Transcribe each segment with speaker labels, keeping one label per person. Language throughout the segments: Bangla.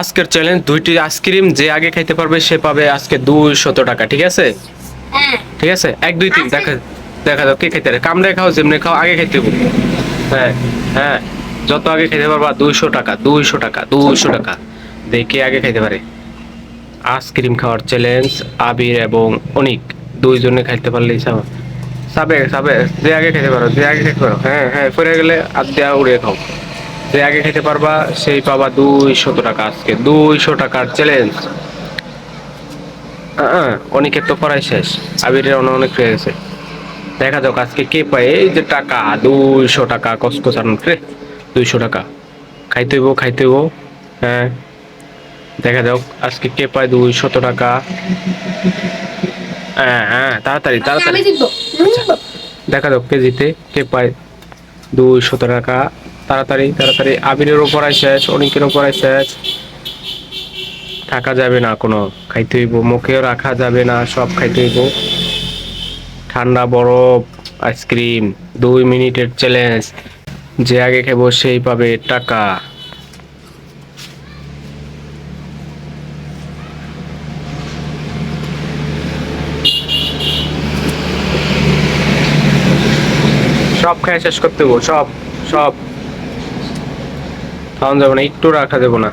Speaker 1: আজকের চ্যালেঞ্জ দুইটি আইসক্রিম যে আগে খাইতে পারবে সে পাবে আজকে দুইশত টাকা ঠিক আছে?
Speaker 2: হ্যাঁ।
Speaker 1: ঠিক আছে? এক দুই তিন দেখা দেখা দাও কে খাইতে পারে? কামড়ে খাও যেমনি খাও আগে খাইতে হবে। হ্যাঁ হ্যাঁ। যত আগে খাইতে পারবা দুইশো টাকা দুইশো টাকা দুইশো টাকা। দেখে আগে খাইতে পারে। আইসক্রিম খাওয়ার চ্যালেঞ্জ আবির এবং অনিক। দুইজনে খাইতে পারলেই সাবা। সাবে সাবে যে আগে খেতে পারো যে আগে খেতে পারো। হ্যাঁ হ্যাঁ পরে গেলে আর দেয়া উড়িয়ে খাও। যে আগে খেতে পারবা সেই পাবা দুইশত টাকা আজকে। দুইশো টাকার চ্যালেঞ্জ অনেকের তো পড়াই শেষ। আবিরের অনেক অনেক হয়ে গেছে। দেখা যাক আজকে কে পায়। এই যে টাকা দুইশো টাকা কসকসানোর রে দুইশো টাকা। খাইতে হইব খাইতে হইব। হ্যাঁ। দেখা যাক আজকে কে পায় দুইশত টাকা। হ্যাঁ হ্যাঁ তাড়াতাড়ি তাড়াতাড়ি।
Speaker 2: জিতবো।
Speaker 1: দেখা যাক কে জিতে কে পায় দুইশত টাকা। তাড়াতাড়ি তাড়াতাড়ি। আবিরের উপর শেষ, অনেকের উপর শেষ। থাকা যাবে না কোনো, খাইতে হইব। মুখেও রাখা যাবে না, সব খাইতে হইব। ঠান্ডা বরফ, আইসক্রিম, দুই মিনিটের চ্যালেঞ্জ যে আগে খাব সেই পাবে টাকা। সব খাই শেষ করতে সব সব। খাওয়ান যাবে না, একটু রাখা যাবে না।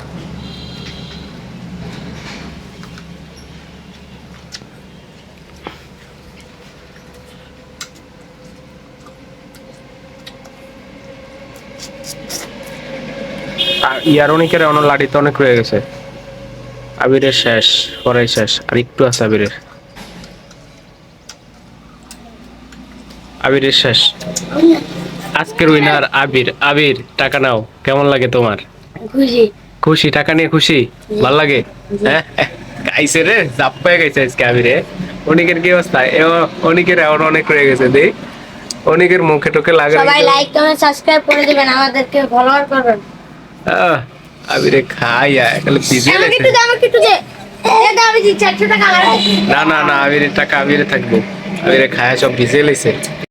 Speaker 1: আর ইয়ার অনেকের অন্য লাড়িতে অনেক রয়ে গেছে। আবিরের শেষ পরে শেষ, আর একটু আছে আবিরের। আবিরের শেষ। আজকের উইনার আবির। আবির টাকা নাও। কেমন লাগে তোমার?
Speaker 2: খুশি।
Speaker 1: খুশি টাকা নিয়ে খুশি? ভালো লাগে? হ্যাঁ? গাইছে রে জাপ পেয়ে গেছে আজকে আবিরে। অনেকের কি অবস্থা? এ অনেকের অনেক রয়ে গেছে দেই। অনেকের মুখে টোকে লাগে
Speaker 2: সবাই লাইক কমেন্ট সাবস্ক্রাইব করে দিবেন আমাদেরকে ফলোয়ার করবেন।
Speaker 1: আবিরে খাইয়া একালে ভিজে
Speaker 2: আমাকে একটু দে আমাকে একটু দে। দে,
Speaker 1: না না না আবিরের টাকা আবিরে থাকব। আবিরে খায়া সব ভিজে লেছে